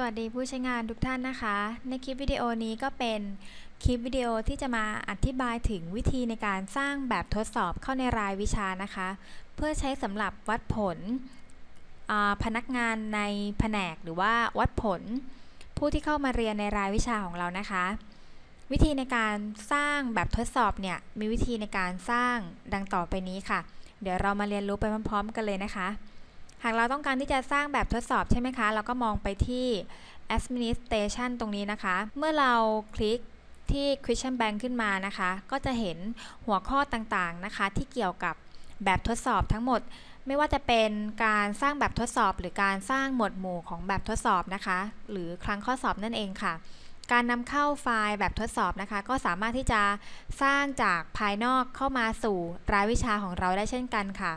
สวัสดีผู้ใช้งานทุกท่านนะคะ ในคลิปวิดีโอนี้ก็เป็นคลิปวิดีโอที่จะมาอธิบายถึงวิธีในการสร้างแบบทดสอบเข้าในรายวิชานะคะ เพื่อใช้สำหรับวัดผลพนักงานในแผนกหรือว่าวัดผล ผู้ที่เข้ามาเรียนในรายวิชาของเรานะคะ วิธีในการสร้างแบบทดสอบเนี่ยมีวิธีในการสร้างดังต่อไปนี้ค่ะ เดี๋ยวเรามาเรียนรู้ไปพร้อมๆ กันเลยนะคะ หากเราต้องการที่จะสร้างแบบทดสอบใช่ไหมคะ เราก็มองไปที่ administration ตรงนี้นะคะ เมื่อเราคลิกที่ question bank ขึ้นมานะคะ ก็จะเห็นหัวข้อต่างๆนะคะ ที่เกี่ยวกับแบบทดสอบทั้งหมด ไม่ว่าจะเป็นการสร้างแบบทดสอบ หรือการสร้างหมวดหมู่ของแบบทดสอบนะคะ หรือครั้งข้อสอบนั่นเองค่ะ การนำเข้าไฟล์แบบทดสอบนะคะ ก็สามารถที่จะสร้างจากภายนอกเข้ามาสู่รายวิชาของเราได้เช่นกันค่ะ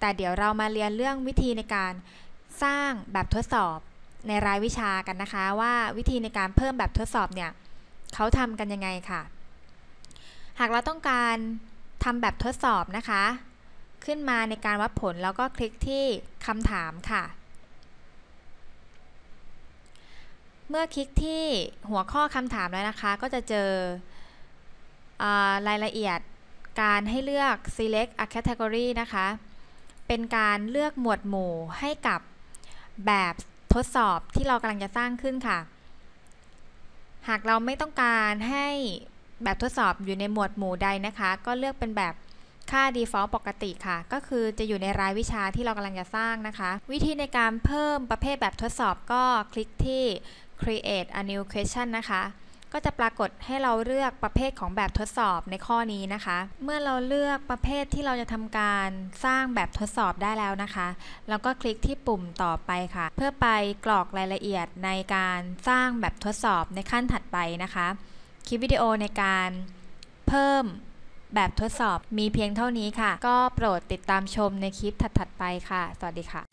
แต่เดี๋ยวเรามาเรียนเรื่องวิธีในการสร้างแบบทดสอบในรายวิชากันนะคะว่าวิธีในการเพิ่มแบบทดสอบเนี่ยเขาทำกันยังไงค่ะ หากเราต้องการทำแบบทดสอบนะคะ ขึ้นมาในการวัดผลแล้วก็คลิกที่คำถามค่ะ เมื่อคลิกที่หัวข้อคำถามแล้วนะคะ ก็จะเจออรายละเอียดการให้เลือก select a category นะคะ เป็นการเลือกหมวดหมู่ให้กับแบบทดสอบที่เรากำลังจะสร้างขึ้นค่ะ หากเราไม่ต้องการให้แบบทดสอบอยู่ในหมวดหมู่ใดนะคะ ก็เลือกเป็นแบบค่า default ปกติค่ะ ก็คือจะอยู่ในรายวิชาที่เรากำลังจะสร้างนะคะ วิธีในการเพิ่มประเภทแบบทดสอบก็คลิกที่ create a new question นะคะ ก็จะปรากฏให้เราเลือกประเภทของแบบทดสอบในข้อนี้นะคะ เมื่อเราเลือกประเภทที่เราจะทำการสร้างแบบทดสอบได้แล้วนะคะเราก็คลิกที่ปุ่มต่อไปค่ะ เพื่อไปกรอกรายละเอียดในการสร้างแบบทดสอบในขั้นถัดไปนะคะ คลิปวิดีโอในการเพิ่มแบบทดสอบมีเพียงเท่านี้ค่ะ ก็โปรดติดตามชมในคลิปถัดๆไปค่ะ สวัสดีค่ะ